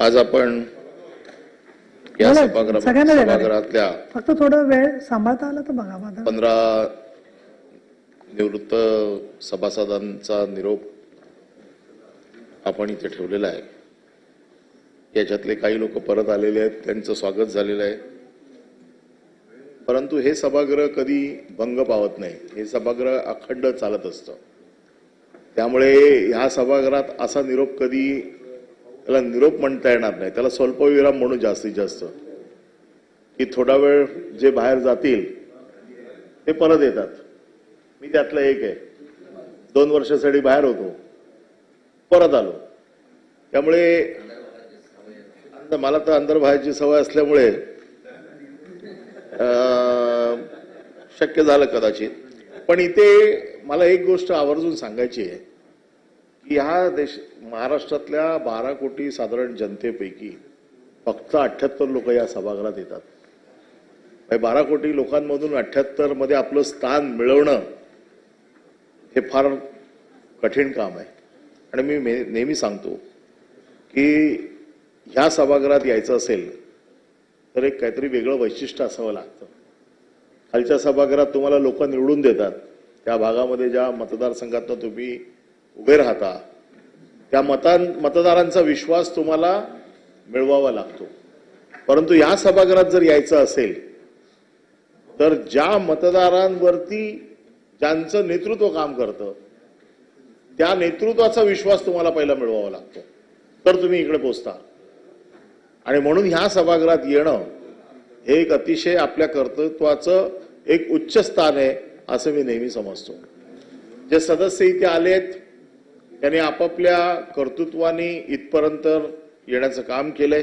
आज आपण या. सभागृहातल्या फक्त थोडा वेळ सांभाळता आला तर बघा पंधरा निवृत्त सभासदांचा निरोप आपण इथे ठेवलेला आहे. याच्यातले काही लोक परत आलेले आहेत त्यांचं स्वागत झालेलं आहे. परंतु हे सभागृह कधी भंग पावत नाही. हे सभागृह अखंड चालत असतं. त्यामुळे ह्या सभागृहात असा निरोप कधी त्याला निरोप म्हणता येणार नाही. त्याला स्वल्पविराम म्हणून जास्तीत जास्त. की थोडा वेळ जे बाहेर जातील ते परत येतात. मी त्यातलं एक आहे. दोन वर्षासाठी बाहेर होतो. परत आलो. त्यामुळे आता मला तर अंदर बाहेरची सवय असल्यामुळे शक्य झालं कदाचित. पण इथे मला एक गोष्ट आवर्जून सांगायची आहे. की ह्या देश महाराष्ट्रातल्या बारा कोटी साधारण जनतेपैकी फक्त अठ्ठ्याहत्तर लोक या सभागृहात येतात. म्हणजे बारा कोटी लोकांमधून अठ्ठ्याहत्तरमध्ये आपलं स्थान मिळवणं हे फार कठीण काम आहे. आणि मी नेहमी सांगतो की ह्या सभागृहात यायचं असेल तर एक काहीतरी वेगळं वैशिष्ट्य असावं लागतं. खालच्या सभागृहात तुम्हाला लोक निवडून देतात. त्या भागामध्ये ज्या मतदारसंघातनं तुम्ही उभे राहता. त्या मतां मतदारांचा विश्वास तुम्हाला मिळवावा लागतो. परंतु या सभागृहात जर यायचं असेल तर ज्या मतदारांवरती ज्यांचं नेतृत्व काम करतं त्या नेतृत्वाचा विश्वास तुम्हाला पहिला मिळवावा लागतो. तर तुम्ही इकडे पोचता. आणि म्हणून ह्या सभागृहात येणं हे एक अतिशय आपल्या कर्तृत्वाचं एक उच्च स्थान आहे असं मी नेहमी समजतो. जे सदस्य इथे आलेत त्यांनी आपापल्या कर्तृत्वाने इथपर्यंत येण्याचं काम केलंय.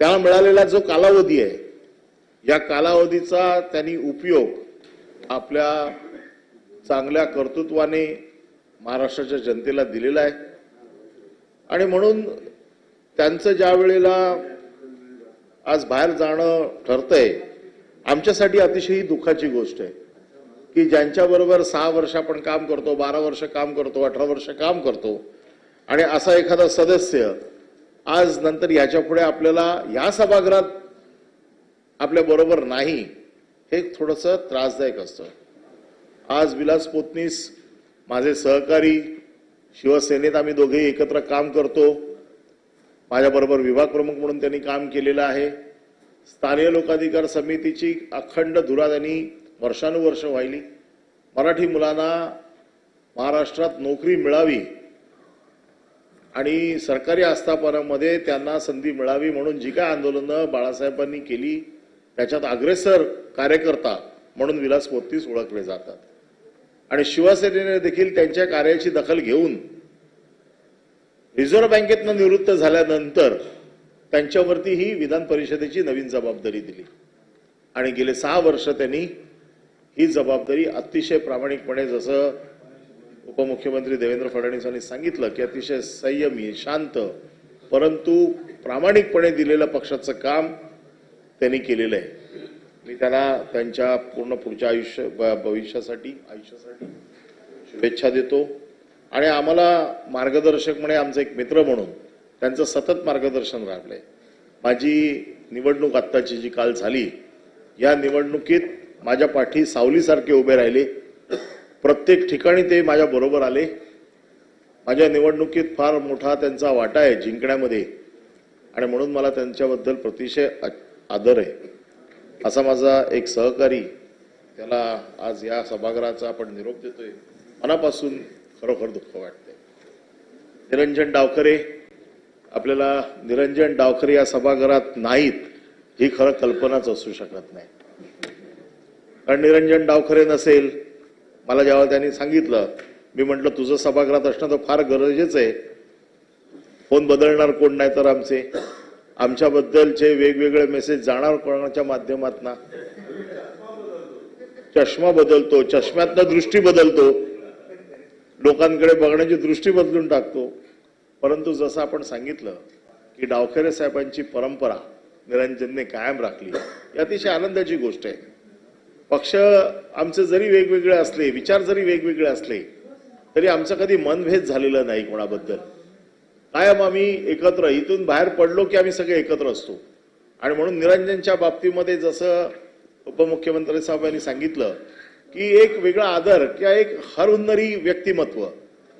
त्याला मिळालेला जो कालावधी आहे या कालावधीचा त्यांनी उपयोग आपल्या चांगल्या कर्तृत्वाने महाराष्ट्राच्या जनतेला दिलेला आहे. आणि म्हणून त्यांचं ज्या वेळेला आज बाहेर जाणं ठरतंय आमच्यासाठी अतिशय दुःखाची गोष्ट आहे. की ज्यांच्याबरोबर सहा वर्ष आपण काम करतो बारा वर्ष काम करतो अठरा वर्ष काम करतो आणि असा एखादा सदस्य आज नंतर याच्यापुढे आपल्याला या सभागृहात आपल्या बरोबर नाही हे थोडस त्रासदायक असतं. आज विलास पोतनीस माझे सहकारी शिवसेनेत आम्ही दोघेही एकत्र काम करतो. माझ्याबरोबर विभाग प्रमुख म्हणून त्यांनी काम केलेलं आहे. स्थानीय लोकाधिकार समितीची अखंड धुरा त्यांनी वर्षानुवर्ष वाहिली. मराठी मुलांना महाराष्ट्रात नोकरी मिळावी आणि सरकारी आस्थापनामध्ये त्यांना संधी मिळावी म्हणून जी काय आंदोलनं बाळासाहेबांनी केली त्याच्यात अग्रेसर कार्यकर्ता म्हणून विलास पोतीस ओळखले जातात. आणि शिवसेनेने देखील त्यांच्या कार्याची दखल घेऊन रिझर्व्ह बँकेतनं निवृत्त झाल्यानंतर त्यांच्यावरती ही विधान परिषदेची नवीन जबाबदारी दिली. आणि गेले सहा वर्ष त्यांनी ही जबाबदारी अतिशय प्रामाणिकपणे जसं उपमुख्यमंत्री देवेंद्र फडणवीस यांनी सांगितलं की अतिशय संयमी शांत परंतु प्रामाणिकपणे दिलेलं पक्षाचं काम त्यांनी केलेलं आहे. मी त्यांना त्यांच्या पूर्ण पुढच्या आयुष्य भविष्यासाठी आयुष्यासाठी शुभेच्छा देतो. आणि आम्हाला मार्गदर्शक म्हणे आमचा एक मित्र म्हणून त्यांचं सतत मार्गदर्शन राहिलंय माझी निवडणूक आत्ताची जी काल झाली या निवडणुकीत माझ्या पाठी सावलीसारखे उभे राहिले. प्रत्येक ठिकाणी ते माझ्या बरोबर आले. माझ्या निवडणुकीत फार मोठा त्यांचा वाटा आहे जिंकण्यामध्ये. आणि म्हणून मला त्यांच्याबद्दल प्रतिशय आ- आदर आहे. असा माझा एक सहकारी त्याला आज या सभागृहाचा आपण निरोप देतोय. मनापासून खरोखर दुःख वाटते निरंजन डावखरे आपल्याला निरंजन डावखरे या सभागृहात नाहीत ही खरं कल्पनाच असू शकत नाही. कारण निरंजन डावखरे नसेल. मला जेव्हा त्यांनी सांगितलं मी म्हटलं तुझं सभागृहात असणं तर फार गरजेचं आहे. फोन बदलणार कोण नाही तर आमचे. आमच्याबद्दलचे वेगवेगळे मेसेज जाणार कोणाच्या माध्यमातून. चष्मा बदलतो चष्म्यातनं दृष्टी बदलतो. लोकांकडे बघण्याची दृष्टी बदलून टाकतो. परंतु जसं आपण सांगितलं की डावखेरे साहेबांची परंपरा निरंजनने कायम राखली ही अतिशय आनंदाची गोष्ट आहे. पक्ष आमचे जरी वेगवेगळे असले विचार जरी वेगवेगळे असले तरी आमचं कधी मनभेद झालेला नाही कोणाबद्दल. कायम आम्ही एकत्र इथून बाहेर पडलो की आम्ही सगळे एकत्र असतो. आणि म्हणून निरंजनच्या बाबतीमध्ये जसं उपमुख्यमंत्री साहेब यांनी सांगितलं की एक वेगळा आदर किंवा एक हरहुन्नरी व्यक्तिमत्व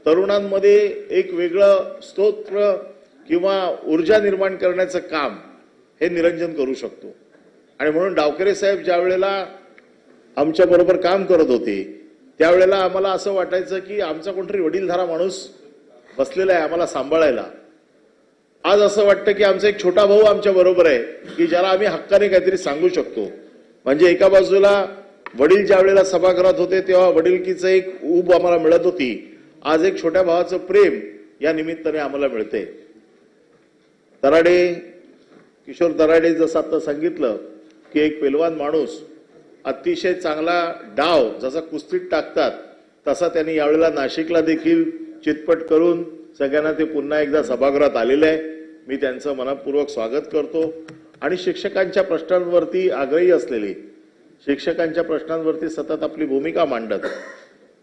तरुणांमध्ये एक वेगळं स्तोत्र किंवा ऊर्जा निर्माण करण्याचं काम हे निरंजन करू शकतो. आणि म्हणून डावकरे साहेब ज्या वेळेला आमच्याबरोबर काम करत होते. त्यावेळेला आम्हाला असं वाटायचं की आमचा कोणतरी वडीलधारा माणूस बसलेला आहे आम्हाला सांभाळायला. आज असं वाटतं की आमचा एक छोटा भाऊ आमच्या बरोबर आहे की ज्याला आम्ही हक्काने काहीतरी सांगू शकतो. म्हणजे एका बाजूला वडील ज्या वेळेला सभागृहात होते तेव्हा वडीलकीचं एक ऊब आम्हाला मिळत होती. आज एक छोट्या भावाचं प्रेम या निमित्ताने आम्हाला मिळते. तराडे किशोर दराडे जसं आता सांगितलं की एक पेलवान माणूस अतिशय चांगला डाव जसा कुस्तीत टाकतात तसा त्यांनी यावेळेला नाशिकला देखील चितपट करून सगळ्यांना ते पुन्हा एकदा सभागृहात आलेले आहे. मी त्यांचं मनपूर्वक स्वागत करतो. आणि शिक्षकांच्या प्रश्नांवरती आग्रही असलेली शिक्षकांच्या प्रश्नांवरती सतत आपली भूमिका मांडत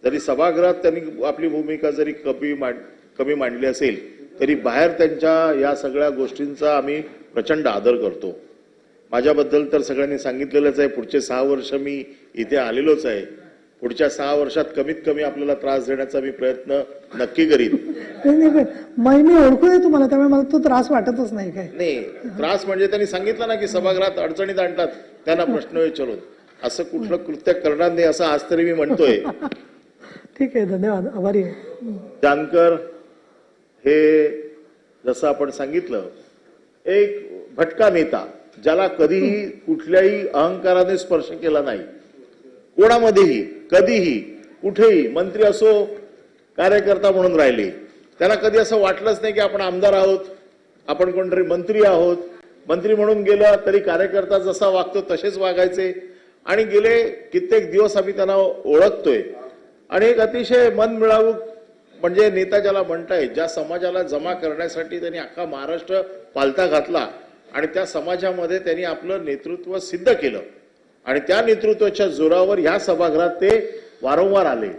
जरी सभागृहात त्यांनी आपली भूमिका जरी कमी मांड कमी मांडली असेल तरी बाहेर त्यांच्या या सगळ्या गोष्टींचा आम्ही प्रचंड आदर करतो. माझ्याबद्दल तर सगळ्यांनी सांगितलेलंच आहे. पुढचे सहा वर्ष मी इथे आलेलोच आहे. पुढच्या सहा वर्षात कमीत कमी आपल्याला त्रास देण्याचा मी प्रयत्न नक्की करीन. मी आहे तुम्हाला त्यामुळे मला तो त्रास वाटतच नाही काय. नाही त्रास म्हणजे त्यांनी सांगितलं ना की सभागृहात अडचणीत आणतात त्यांना प्रश्न विचारून असं कुठलं कृत्य करणार नाही असं आज तरी मी म्हणतोय. ठीक आहे धन्यवाद आभारी आहे. जानकर हे जसं आपण सांगितलं एक भटका नेता. ज्याला कधीही कुठल्याही अहंकाराने स्पर्श केला नाही. कोणामध्येही कधीही कुठेही मंत्री असो कार्यकर्ता म्हणून राहिले त्याला कधी असं वाटलंच नाही की आपण आमदार आहोत आपण कोणतरी मंत्री आहोत. मंत्री म्हणून गेलं तरी कार्यकर्ता जसा वागतो तसेच वागायचे. आणि गेले कित्येक दिवस आम्ही त्यांना ओळखतोय. आणि एक अतिशय मन मिळावू म्हणजे नेता ज्याला म्हणताय ज्या समाजाला जमा करण्यासाठी त्यांनी अख्खा महाराष्ट्र पालथा घातला आणि त्या समाजामध्ये त्यांनी आपलं नेतृत्व सिद्ध केलं. आणि त्या नेतृत्वाच्या जोरावर ह्या सभागृहात ते वारंवार आले.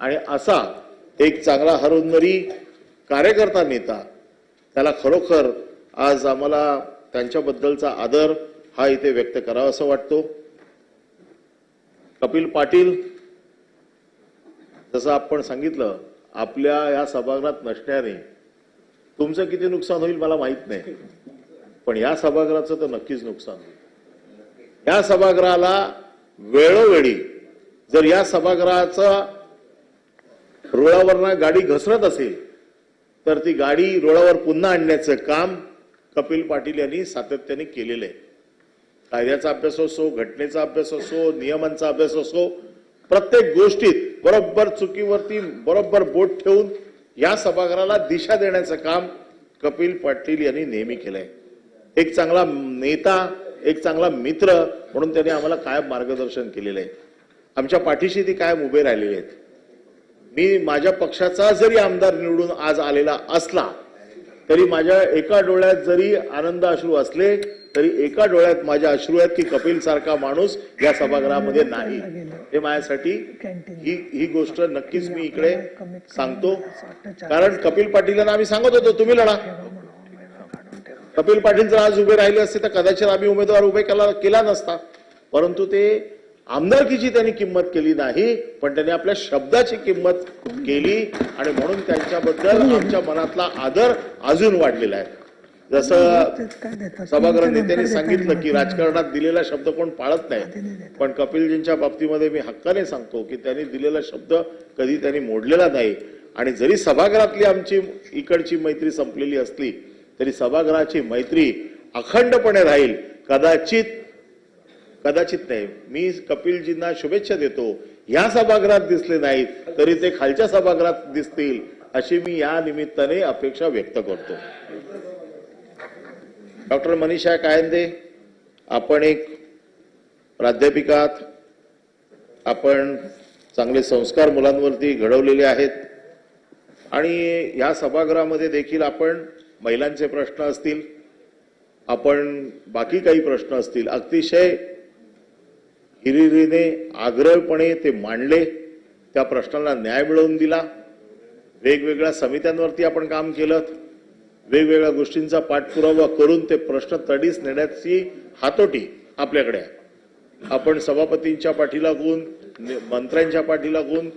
आणि असा एक चांगला हरहुन्नरी कार्यकर्ता नेता त्याला खरोखर आज आम्हाला त्यांच्याबद्दलचा आदर हा इथे व्यक्त करावा असं वाटतो. कपिल पाटील जसं आपण सांगितलं आपल्या या सभागृहात नसण्याने तुमचं किती नुकसान होईल मला माहीत नाही. पण या सभागृहाचं तर नक्कीच नुकसान होईल. या सभागृहाला वेळोवेळी जर या सभागृहाचा रुळावरनं गाडी घसरत असेल तर ती गाडी रुळावर पुन्हा आणण्याचं काम कपिल पाटील यांनी सातत्याने केलेलं आहे. कायद्याचा अभ्यास असो घटनेचा अभ्यास असो नियमांचा अभ्यास असो प्रत्येक गोष्टीत बरोबर चुकीवरती बरोबर बोट ठेवून या सभागृहाला दिशा देण्याचं काम कपिल पाटील यांनी नेहमी केलंय. एक चांगला नेता एक चांगला मित्र म्हणून त्यांनी आम्हाला कायम मार्गदर्शन केलेलं आहे. आमच्या पाठीशी ती कायम उभे राहिलेले आहेत. मी माझ्या पक्षाचा जरी आमदार निवडून आज आलेला असला तरी माझ्या एका डोळ्यात जरी आनंद अश्रू असले तरी एका डोळ्यात माझ्या अश्रू आहेत की कपिल सारखा माणूस या सभागृहामध्ये नाही. हे माझ्यासाठी ही ही गोष्ट नक्कीच मी इकडे सांगतो. कारण कपिल पाटील आम्ही सांगत होतो तुम्ही लढा. कपिल पाटील जर आज उभे राहिले असते तर कदाचित आम्ही उमेदवार उभे केला केला नसता. परंतु ते आमदारकीची त्यांनी किंमत केली नाही पण त्यांनी आपल्या शब्दाची किंमत केली आणि म्हणून त्यांच्याबद्दल आमच्या मनातला आदर अजून वाढलेला आहे. जसं सभागृह नेत्यांनी सांगितलं की राजकारणात दिलेला शब्द कोण पाळत नाही. पण कपिलजींच्या बाबतीमध्ये मी हक्काने सांगतो की त्यांनी दिलेला शब्द कधी त्यांनी मोडलेला नाही. आणि जरी सभागृहातली आमची इकडची मैत्री संपलेली असली तरी सभागृहाची मैत्री अखंडपणे राहील. कदाचित कदाचित नाही. मी कपिलजींना शुभेच्छा देतो. या सभागृहात दिसले नाहीत तरी ते खालच्या सभागृहात दिसतील अशी मी या निमित्ताने अपेक्षा व्यक्त करतो. डॉक्टर मनीषा कायंदे आपण एक प्राध्यापिकात आपण चांगले संस्कार मुलांवरती घडवलेले आहेत. आणि या सभागृहामध्ये देखील आपण महिलांचे प्रश्न असतील आपण बाकी काही प्रश्न असतील अतिशय हिरिरीने आग्रहपणे ते मांडले त्या प्रश्नांना न्याय मिळवून दिला. वेगवेगळ्या समित्यांवरती आपण काम केलं वेगवेगळ्या गोष्टींचा पाठपुरावा करून ते प्रश्न तडीस नेण्याची हातोटी आपल्याकडे आहे. आपण सभापतींच्या पाठी लागून मंत्र्यांच्या पाठी लागून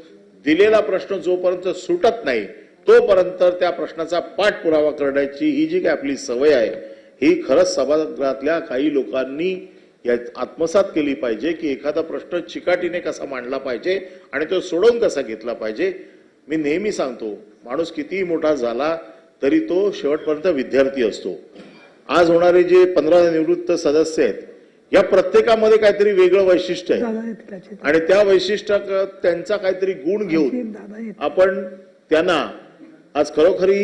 दिलेला प्रश्न जोपर्यंत सुटत नाही तोपर्यंत त्या प्रश्नाचा पाठपुरावा करण्याची ही जी काही आपली सवय आहे ही खरंच सभागृहातल्या काही लोकांनी या आत्मसात केली पाहिजे की एखादा प्रश्न चिकाटीने कसा मांडला पाहिजे आणि तो सोडवून कसा घेतला पाहिजे. मी नेहमी सांगतो माणूस कितीही मोठा झाला तरी तो शेवटपर्यंत विद्यार्थी असतो. आज होणारे जे पंधरा निवृत्त सदस्य आहेत या प्रत्येकामध्ये काहीतरी वेगळं वैशिष्ट्य आहे. आणि त्या वैशिष्ट्यात त्यांचा काहीतरी गुण घेऊन आपण त्यांना आज खरोखरी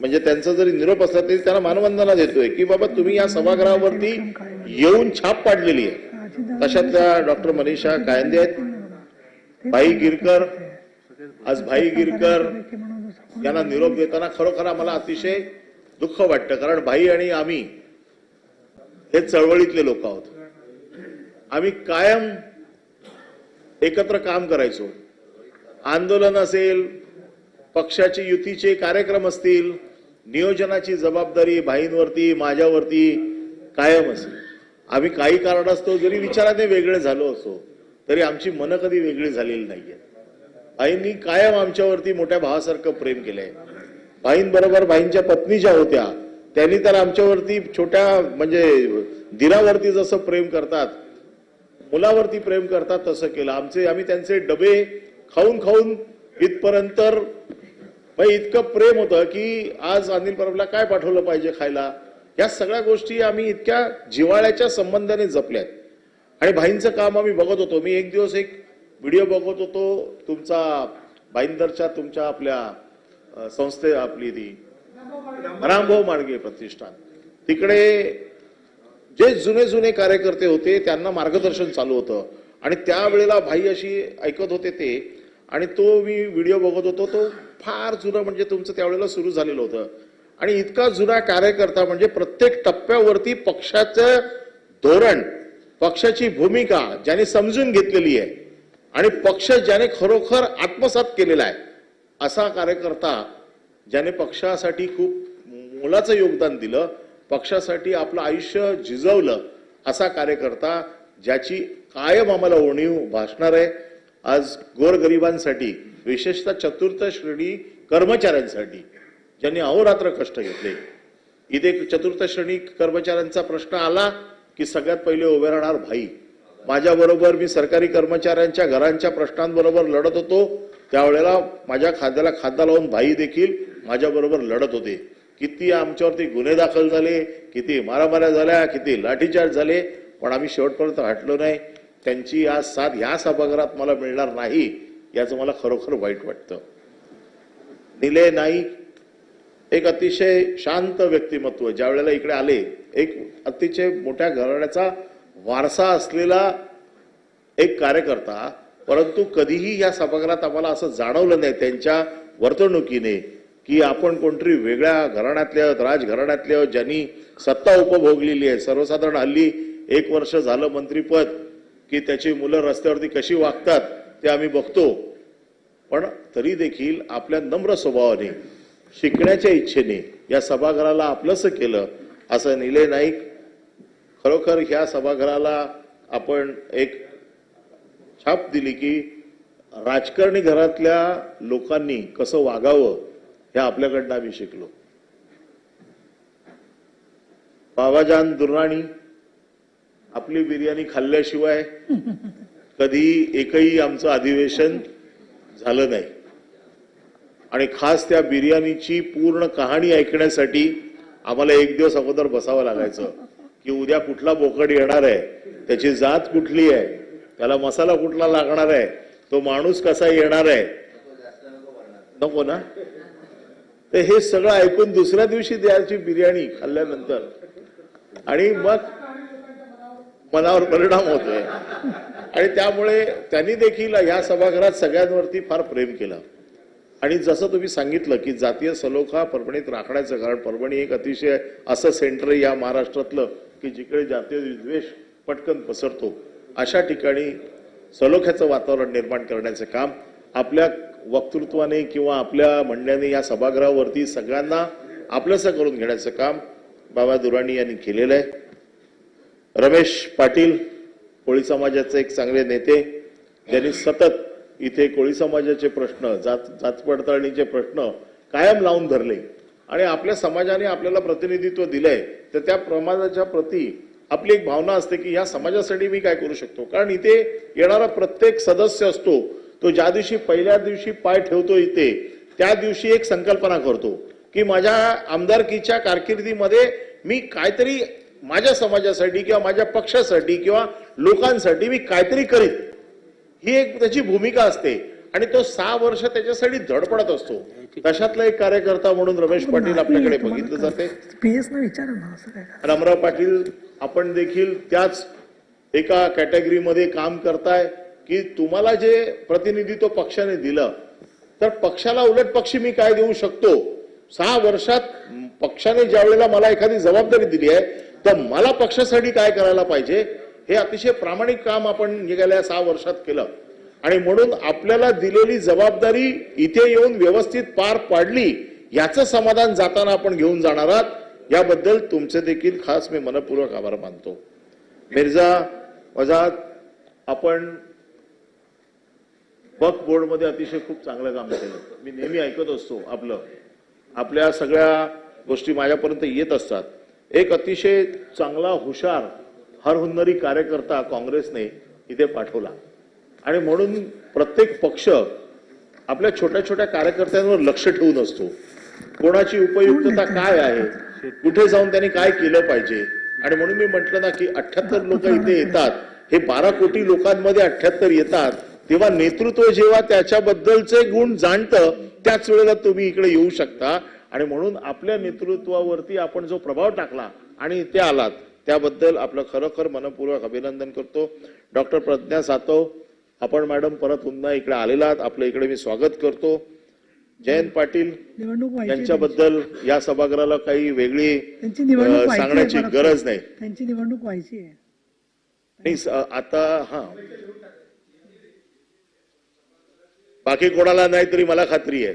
म्हणजे त्यांचा जरी निरोप असला तरी त्यांना मानवंदना देतोय की बाबा तुम्ही या सभागृहावरती येऊन छाप पाडलेली आहे. तशातल्या डॉक्टर मनीषा कायंदे आहेत. भाई गिरकर आज भाई गिरकर यांना निरोप देताना खरोखर आम्हाला अतिशय दुःख वाटतं. कारण भाई आणि आम्ही हे चळवळीतले लोक आहोत. आम्ही कायम एकत्र काम करायचो. आंदोलन असेल पक्षाचे युतीचे कार्यक्रम असतील नियोजनाची जबाबदारी भाईंवरती माझ्यावरती कायम असेल. आम्ही काही कारणास्तव जरी विचाराने वेगळे झालो असो तरी आमची मनं कधी वेगळी झालेली नाहीये. भाईंनी कायम आमच्यावरती मोठ्या भावासारखं प्रेम केलंय. भाईंबरोबर भाईंच्या पत्नी ज्या होत्या त्यांनी तर आमच्यावरती छोट्या म्हणजे दिरावरती जसं प्रेम करतात मुलावरती प्रेम करतात तसं केलं. आमचे आम्ही त्यांचे डबे खाऊन खाऊन इथपर्यंत म्हणजे इतकं प्रेम होतं की आज अनिल परबला काय पाठवलं पाहिजे खायला? या सगळ्या गोष्टी आम्ही इतक्या जिव्हाळ्याच्या संबंधाने जपल्यात. आणि भाईंचं काम आम्ही बघत होतो. मी एक दिवस एक व्हिडिओ बघत होतो. तुमचा भाईंदरच्या तुमच्या आपल्या संस्थे आपली ती रामभाऊ मार्गे प्रतिष्ठान. तिकडे जे जुने जुने कार्यकर्ते होते त्यांना मार्गदर्शन चालू होतं. आणि त्यावेळेला भाई अशी ऐकत होते ते आणि तो मी व्हिडिओ बघत होतो तो फार जुना म्हणजे तुमचं त्यावेळेला सुरू झालेलं होतं. आणि इतका जुना कार्यकर्ता म्हणजे प्रत्येक टप्प्यावरती पक्षाचं धोरण पक्षाची भूमिका ज्याने समजून घेतलेली आहे आणि पक्ष ज्याने खरोखर आत्मसात केलेला आहे असा कार्यकर्ता ज्याने पक्षासाठी खूप मोलाचं योगदान दिलं पक्षासाठी आपलं आयुष्य झिजवलं असा कार्यकर्ता ज्याची कायम आम्हाला उणीव भासणार आहे. आज गोरगरिबांसाठी विशेषतः चतुर्थ श्रेणी कर्मचाऱ्यांसाठी ज्यांनी अहोरात्र कष्ट घेतले. इथे चतुर्थ श्रेणी कर्मचाऱ्यांचा प्रश्न आला की सगळ्यात पहिले उभे राहणार भाई. माझ्या बरोबर मी सरकारी कर्मचाऱ्यांच्या घरांच्या प्रश्नांबरोबर लढत होतो. त्यावेळेला माझ्या खाद्याला खाद्या लावून भाई देखील माझ्या बरोबर लढत होते. किती आमच्यावरती गुन्हे दाखल झाले किती मारामाऱ्या झाल्या किती लाठीचार्ज झाले पण आम्ही शेवटपर्यंत हटलो नाही. त्यांची आज साथ ह्या सभागृहात मला मिळणार नाही याचं मला खरोखर वाईट वाटतं. निले नाईक एक अतिशय शांत व्यक्तिमत्व ज्या वेळेला इकडे आले एक अतिशय मोठ्या घराण्याचा वारसा असलेला एक कार्यकर्ता परंतु कधीही या सभागृहात आम्हाला असं जाणवलं नाही त्यांच्या वर्तणुकीने की आपण कोणतरी वेगळ्या घराण्यातल्या राजघराण्यातल्या ज्यांनी सत्ता उपभोगलेली आहे. सर्वसाधारण हल्ली एक वर्ष झालं मंत्रीपद की त्याची मुलं रस्त्यावरती कशी वागतात ते आम्ही बघतो. पण तरी देखील आपल्या नम्र स्वभावाने शिकण्याच्या इच्छेने या सभागृहाला आपलंसं केलं असं निलय नाईक खरोखर ह्या सभागृहाला आपण एक छाप दिली की राजकारणी घरातल्या लोकांनी कसं वागावं हे आपल्याकडनं आम्ही शिकलो. बाबाजान दुर्राणी आपली बिर्याणी खाल्ल्याशिवाय कधी एकही आमचं अधिवेशन झालं नाही. आणि खास त्या बिर्याणीची पूर्ण कहाणी ऐकण्यासाठी आम्हाला एक दिवस अगोदर बसावं लागायचं की उद्या कुठला बोकड येणार आहे त्याची जात कुठली आहे त्याला मसाला कुठला लागणार आहे तो माणूस कसा येणार आहे? नको ना? तर हे सगळं ऐकून दुसऱ्या दिवशी द्यायची बिर्याणी खाल्ल्यानंतर. आणि मग मनावर परिणाम होतोय. आणि त्यामुळे त्यांनी देखील ह्या सभागृहात सगळ्यांवरती फार प्रेम केलं. आणि जसं तुम्ही सांगितलं की जातीय सलोखा परभणीत राखण्याचं कारण परभणी एक अतिशय असं सेंटर या महाराष्ट्रातलं की जिकडे जातीय विद्वेष पटकन पसरतो अशा ठिकाणी सलोख्याचं वातावरण निर्माण करण्याचं काम आपल्या वक्तृत्वाने किंवा आपल्या म्हणण्याने या सभागृहावरती सगळ्यांना आपलंसं करून घेण्याचं काम बाबा दुराणी यांनी केलेलं आहे. रमेश पाटील कोळी समाजाचे एक चांगले नेते. ज्यांनी सतत इथे कोळी समाजाचे प्रश्न जात जात पडताळणीचे प्रश्न कायम लावून धरले. आणि आपल्या समाजाने आपल्याला प्रतिनिधित्व दिलंय तर त्या प्रमाणाच्या प्रती आपली एक भावना असते की ह्या समाजासाठी मी काय करू शकतो? कारण इथे येणारा प्रत्येक सदस्य असतो तो ज्या दिवशी पहिल्या दिवशी पाय ठेवतो इथे त्या दिवशी एक संकल्पना करतो की माझ्या आमदारकीच्या कारकिर्दीमध्ये मी काहीतरी माझ्या समाजासाठी किंवा माझ्या पक्षासाठी किंवा लोकांसाठी मी काहीतरी करीन. ही एक त्याची भूमिका असते. आणि तो सहा वर्ष त्याच्यासाठी धडपडत असतो. तशातला एक कार्यकर्ता म्हणून रमेश पाटील आपल्याकडे बघितलं जाते? अमराव पाटील आपण देखील त्याच एका कॅटेगरीमध्ये काम करताय की तुम्हाला जे प्रतिनिधित्व पक्षाने दिलं तर पक्षाला उलट पक्षी मी काय देऊ शकतो? सहा वर्षात पक्षाने ज्या वेळेला मला एखादी जबाबदारी दिली आहे तर मला पक्षासाठी काय करायला पाहिजे हे अतिशय प्रामाणिक काम आपण गेल्या सहा वर्षात केलं. आणि म्हणून आपल्याला दिलेली जबाबदारी इथे येऊन व्यवस्थित पार पाडली याचं समाधान जाताना आपण घेऊन जाणार आहात. याबद्दल तुमचे देखील खास मी मनपूर्वक आभार मानतो. मिर्झा वजाद आपण बक बोर्डमध्ये अतिशय खूप चांगलं काम केलं. मी नेहमी ऐकत असतो आपलं. आपल्या सगळ्या गोष्टी माझ्यापर्यंत येत असतात. एक अतिशय चांगला हुशार हरहुन्नरी कार्यकर्ता काँग्रेसने इथे पाठवला. आणि म्हणून प्रत्येक पक्ष आपल्या छोट्या छोट्या कार्यकर्त्यांवर लक्ष ठेवून असतो. कोणाची उपयुक्तता काय आहे? कुठे जाऊन त्यांनी काय केलं पाहिजे? आणि म्हणून मी म्हटलं ना की अठ्याहत्तर लोक इथे येतात हे बारा कोटी लोकांमध्ये अठ्याहत्तर येतात तेव्हा नेतृत्व जेव्हा त्याच्याबद्दलचे गुण जाणतं त्याच वेळेला तुम्ही इकडे येऊ शकता. आणि म्हणून आपल्या नेतृत्वावरती आपण जो प्रभाव टाकला आणि इथे आलात त्याबद्दल आपलं खरोखर मनपूर्वक अभिनंदन करतो. डॉक्टर प्रज्ञा सातव आपण मॅडम परत पुन्हा इकडे आलेला आहात आपलं इकडे मी स्वागत करतो. जयंत पाटील यांच्याबद्दल या सभागृहाला काही वेगळी सांगण्याची. गरज नाही. त्यांची निवडणूक व्हायची आहे. आता हा. बाकी कोणाला नाही तरी मला खात्री आहे.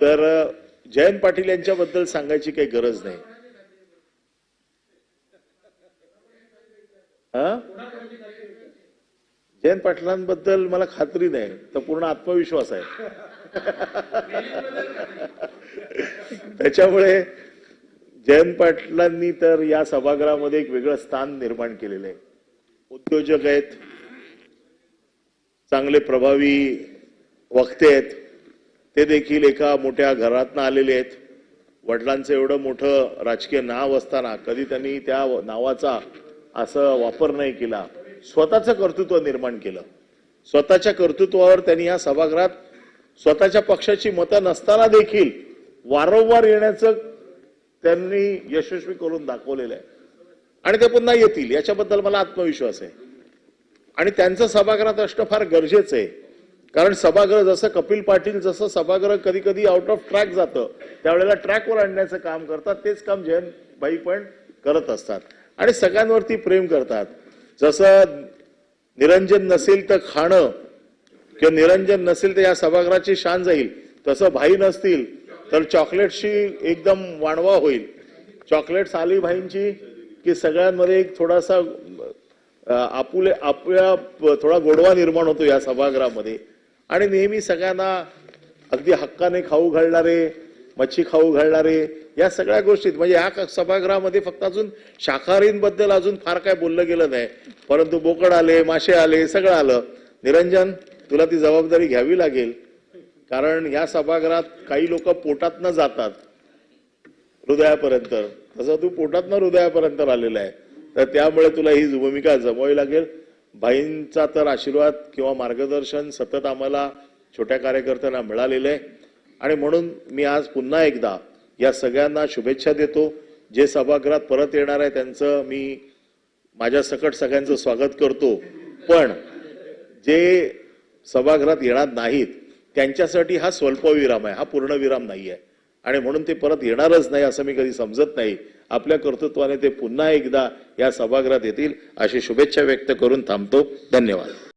तर जयंत पाटील यांच्याबद्दल सांगायची काही गरज नाही. हा? जयंत पाटलांबद्दल मला खात्री नाही तर पूर्ण आत्मविश्वास आहे. त्याच्यामुळे जयंत पाटलांनी तर या सभागृहामध्ये एक वेगळं स्थान निर्माण केलेलं आहे. उद्योजक आहेत चांगले प्रभावी वक्ते आहेत. ते देखील एका मोठ्या घरातनं आलेले आहेत. वडिलांचं एवढं मोठं राजकीय नाव असताना कधी त्यांनी त्या नावाचा असं वापर नाही केला. स्वतःचं कर्तृत्व निर्माण केलं. स्वतःच्या कर्तृत्वावर त्यांनी या सभागृहात स्वतःच्या पक्षाची मतं नसताना देखील वारंवार येण्याचं त्यांनी यशस्वी करून दाखवलेलं आहे. आणि ते पुन्हा येतील याच्याबद्दल मला आत्मविश्वास आहे. आणि त्यांचं सभागृहात असणं फार गरजेचं आहे. कारण सभागृह जसं कपिल पाटील जसं सभागृह कधी कधी आउट ऑफ ट्रॅक जातं त्यावेळेला ट्रॅकवर आणण्याचं काम करतात तेच काम जयंतबाई पण करत असतात. आणि सगळ्यांवरती प्रेम करतात. जसं निरंजन नसेल तर खाणं किंवा निरंजन नसेल तर या सभागृहाची शान जाईल. तसं भाई नसतील तर चॉकलेटशी एकदम वाणवा होईल. चॉकलेट्स आली भाईंची की सगळ्यांमध्ये एक थोडासा आपुले आपल्या थोडा गोडवा निर्माण होतो या सभागृहामध्ये. आणि नेहमी सगळ्यांना अगदी हक्काने खाऊ घालणारे मच्छी खाऊ घालणारे या सगळ्या गोष्टीत. म्हणजे या सभागृहामध्ये फक्त अजून शाकाहारींबद्दल अजून फार काय बोललं गेलं नाही. परंतु बोकड आले मासे आले सगळं आलं. निरंजन तुला ती जबाबदारी घ्यावी लागेल. कारण या सभागृहात काही लोक पोटात न जातात. हृदयापर्यंत. तसं तू पोटात हृदयापर्यंत आलेला आहे. तर त्यामुळे तुला ही भूमिका जमवावी लागेल. भाईंचा तर आशीर्वाद किंवा मार्गदर्शन सतत आम्हाला छोट्या कार्यकर्त्यांना मिळालेलं आहे. आणि म्हणून मी आज पुन्हा एकदा या सगळ्यांना शुभेच्छा देतो. जे सभागृहात परत येणार आहे त्यांचं मी माझ्या सकट सगळ्यांचं स्वागत करतो. पण जे सभागृहात येणार नाहीत त्यांच्यासाठी हा स्वल्पविराम आहे. हा पूर्ण विराम नाही आहे आणि म्हणून ते परत येणारच नाही असं मी कधी समजत नाही. आपल्या कर्तृत्वाने ते पुन्हा एकदा या सभागृहात येतील अशी शुभेच्छा व्यक्त करून थांबतो. धन्यवाद.